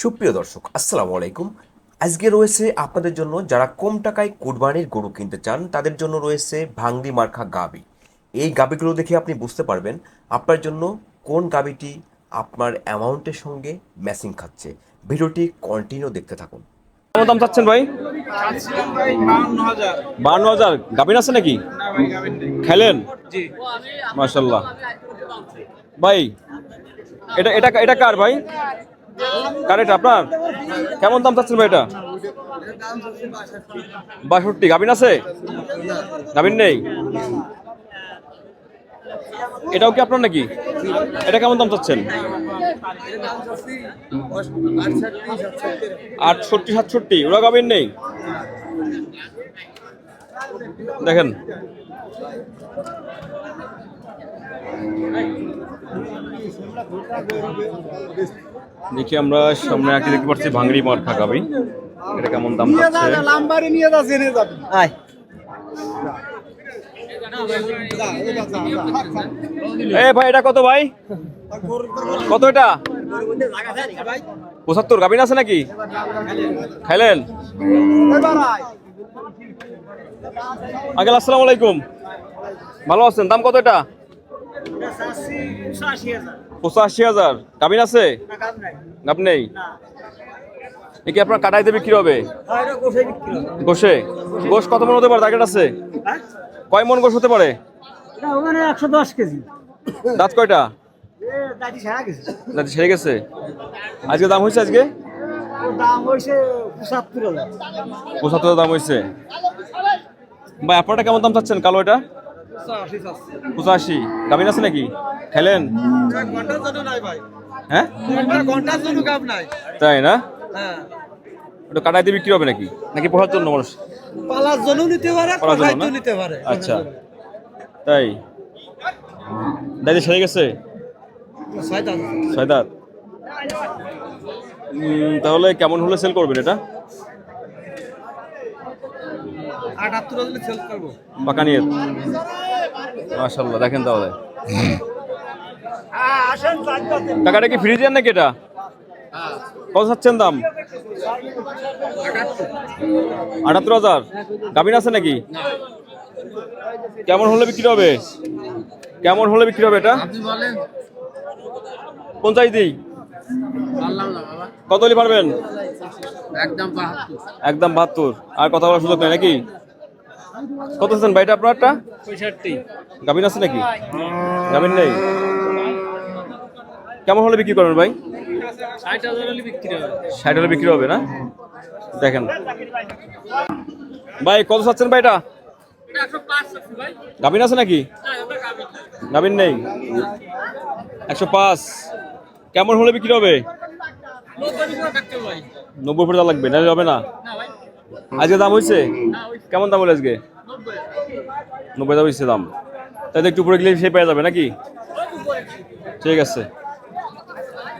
সুপ্রিয় দর্শক আসসালামু আলাইকুম। আজকে রয়েছে আপনাদের জন্য যারা কম টাকায় কুরবানির গরু কিনতে চান তাদের জন্য রয়েছে ভাঙ্গি মার্খা গাবি। এই গাবিগুলো দেখে আপনি বুঝতে পারবেন আপনার জন্য কোন গাবিটি আপনার অ্যামাউন্টের সঙ্গে ম্যাচিং খাচ্ছে। ভিডিওটি কন্টিনিউ দেখতে থাকুন। কেমন দাম চাচ্ছেন ভাই? বান্ন হাজার। গাভিন আছে নাকি? না ভাই গাবেন নেই খেলেন ভাই এটা এটা এটা কার ভাই? কার এটা আপনার? কেমন দাম চাচ্ছেন ভাই এটা? বাষট্টি। গাভিন আছে? গাভিন নেই? এটাও কি আপনার নাকি? এটা কেমন দাম চাচ্ছেন? আটষট্টি, সাতষট্টি। ওরা গাভিন নেই? দেখেন। দেখি আমরা সামনে আঁকি দেখতে পাচ্ছি ভাঙড়ি মার থাকাবি এটা কেমন দাম যাচ্ছে? লাম্বারে নিয়ে যাচ্ছে নিয়ে যাবে। আয়। এ ভাই এটা কত ভাই? কত এটা? পঁচাত্তর গাভিন আছে নাকি? খাইলেন? আগে আসসালামু আলাইকুম। ভালো আছেন? দাম কত এটা? পঁচাশি হাজার। গাভিন আছে? গাভ নেই? কি আপনার কাটাইতে বিক্রি হবে? গোশে। গোশ কত মন হতে পারে? টার্গেট আছে? কয় মন গোশ হতে পারে? একশো দশ কেজি দাঁত কয়টা? দাঁড়ি সারা গেছে। দাঁত আজকে দাম হয়েছে আজকে? দাম পঁচাত্তর দাম হয়েছে ভাই আপনারটা কেমন দাম চাচ্ছেন? কালো এটা? পঁচাশি গাভিন আছে নাকি? খেলেন? হ্যাঁ? তাই না? হ্যাঁ। ওটা কাটাইতে বিক্রি হবে নাকি? নাকি পোহার জন্য মানুষ? পালার জন্য নিতে পারে পালার জন্য নিতে পারে। আচ্ছা। তাই? দাদি ছেড়ে গেছে? ছয় দাম ছয় দাঁত উম, তাহলে কেমন হলে সেল করবেন এটা? আটাত্তর সেল করব। নিয়ে। মাশাল্লাহ দেখেন তাহলে। টাকাটা কি ফ্রিজের নাকি এটা? কত চাচ্ছেন দাম? আটাত্তর হাজার। গাভিন আছে নাকি? কেমন হলে বিক্রি হবে? কেমন হলে বিক্রি হবে এটা? আপনি বলেন। কোন চাই দিই। পারলাম না বাবা। কত হলে পারবেন? একদম বাহাত্তর। একদম বাহাত্তর। আর কথা বলার সুযোগ নেই নাকি? কত আছেন ভাইটা আপনারটা? পঁয়ষট্টি। গাভিন আছে নাকি? গাভিন নেই? কেমন হলে বিক্রি করবেন ভাই? ষাট হলে বিক্রি হবে। না দেখেন। ভাই, কত চাচ্ছেন ভাই এটা? গাভিন আছে নাকি? গাভিন নেই। একশো পাঁচ। কেমন হলে বিক্রি হবে? নব্বই ফুটা লাগবে না হবে না? আজকে দাম হয়েছে? কেমন দাম হলো আজকে? নব্বই দাম হয়েছে দাম। তাহলে একটু উপরে গেলে সে পেয়ে যাবে নাকি? ঠিক আছে।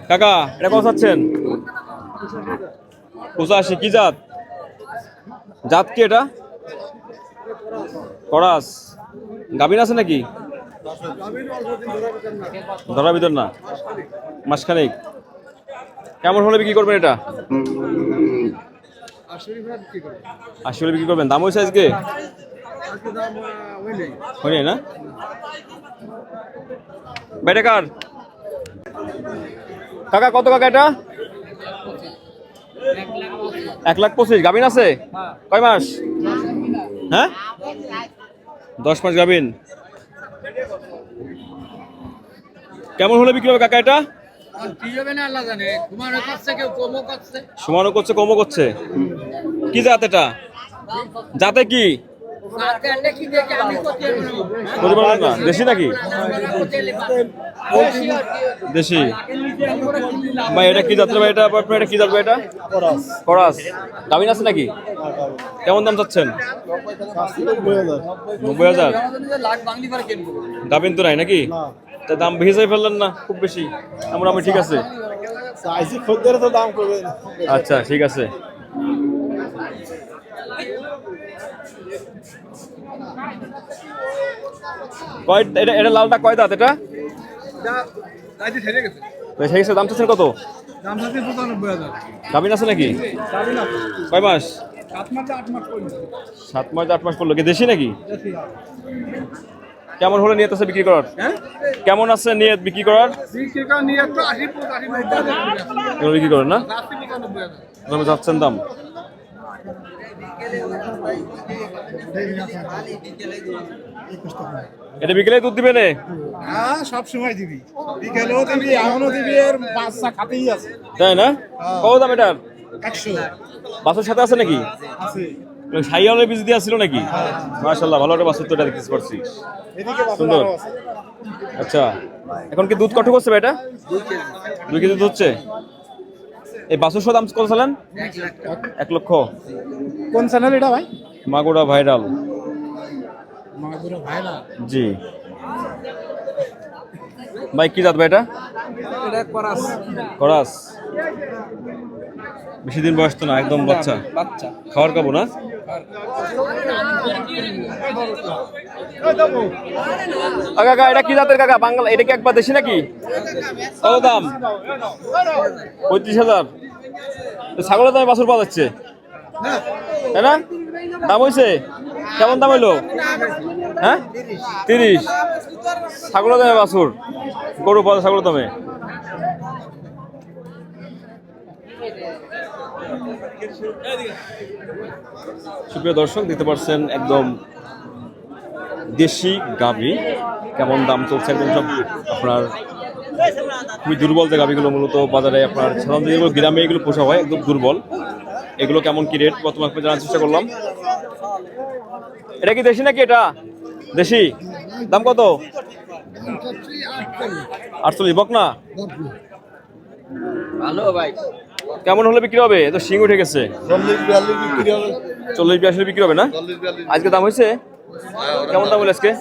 কাকা, এটা কত চাচ্ছেন? পঁচাশি, কি জাত? জাত কি এটা? করাস গাভিন আছে নাকি? ধরার ভিতর না। মাসখানেক। কেমন হলে বিক্রি করবেন এটা? আশি বিক্রি করবেন। দাম হয়েছে আজকে? হয়নি না বেটা কার কাকা কত কাকা এটা? এক লাখ পঁচিশ। গাভিন আছে? কয় মাস? হ্যাঁ? দশ মাস গাভিন। কেমন হলে বিক্রি হবে কাকা এটা? সমানও করছে কমও করছে। কি জাত এটা? জাতে কি? না দেশি নাকি? দেশি। ভাই এটা কি যাত্রা ভাই? এটা আপনার এটা কি যাত্রা এটা? করাস গাভিন আছে নাকি? কেমন দাম চাচ্ছেন? নব্বই হাজার। গাভিন তো নাই নাকি? তা দাম বেশি চাই ফেললেন না? খুব বেশি। আমরা আমি ঠিক আছে। আচ্ছা ঠিক আছে। কয় এটা এটা লালটা কয় দাঁত এটা? ছেড়ে গেছে। দাম চাচ্ছেন কত? গাভিন আছে নাকি? কয় মাস? সাত মাস আট মাস পড়ল। কি দেশি নাকি? কেমন হলে নিয়ত আছে বিক্রি করার? হ্যাঁ? কেমন আছে নিয়ত বিক্রি করার? বিক্রি করেন না? যাচ্ছেন দাম। এটা বিকেলে দুধ দিবে নে? হ্যাঁ সব সময় দিবি। বিকেলেও দিবি এখনও দিবি এর বাচ্চা খাতেই আছে। তাই না? কত দাম এটার? একশো। বাসের সাথে আছে নাকি? আছে। সাইয়ালের বীজ দিয়ে আসছিল নাকি? মাশাল্লাহ ভালো একটা দেখতে পারছি। সুন্দর। আচ্ছা এখন কি দুধ কত করছে এটা? দুই কেজি দুধ হচ্ছে? এই বাসুর দাম কত ছিলেন এক লক্ষ। কোন চ্যানেল এটা ভাই? মাগুরা ভাইরাল। মাগুরা জি। ভাই কি জাত ভাই এটা? করাস। করাস। বেশি দিন বয়স তো না একদম বাচ্চা। বাচ্চা। খাওয়ার খাব না? কাকা এটা কি জাতের কাকা? বাংলা এটা কি একবার দেশি নাকি? কত দাম। পঁয়ত্রিশ হাজার। ছাগলের দামে বাছুর পাওয়া যাচ্ছে। তাই না? দাম হয়েছে কেমন দাম হইল? হ্যাঁ? তিরিশ। ছাগলের দামে বাছুর। গরু পাওয়া ছাগলের দামে। সুপ্রিয় দর্শক দেখতে পাচ্ছেন একদম দেশি গাভি কেমন দাম চলছে একদম সব আপনার? খুবই দুর্বল যে গাভিগুলো মূলত বাজারে আপনার সাধারণত যেগুলো গ্রামে এগুলো পোষা হয় একদম দুর্বল। এগুলো কেমন কি রেট প্রথম আপনার জানার চেষ্টা করলাম। এটা কি দেশি নাকি এটা? দেশি? দাম কত? আটচল্লিশ। বক না? ভালো ভাই। কেমন হলে বিক্রি হবে? তো শিং উঠে গেছে। চল্লিশ বিয়াল্লিশ বিক্রি হবে। না? আজকে দাম হয়েছে? কেমন দাম হলো আজকে?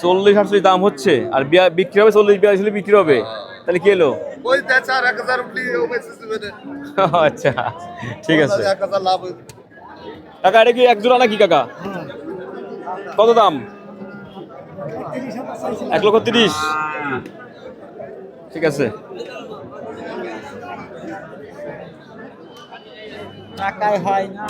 চল্লিশ আটচল্লিশ দাম হচ্ছে। আর বিয়া- বিক্রি হবে চল্লিশ বিয়াল্লিশ বিক্রি হবে। তাহলে কি এলো। আচ্ছা ঠিক আছে। কাকা এটা কি এক জোড়া নাকি কাকা? কত দাম? এক লক্ষ তিরিশ। ঠিক আছে। টাকায় হয় না।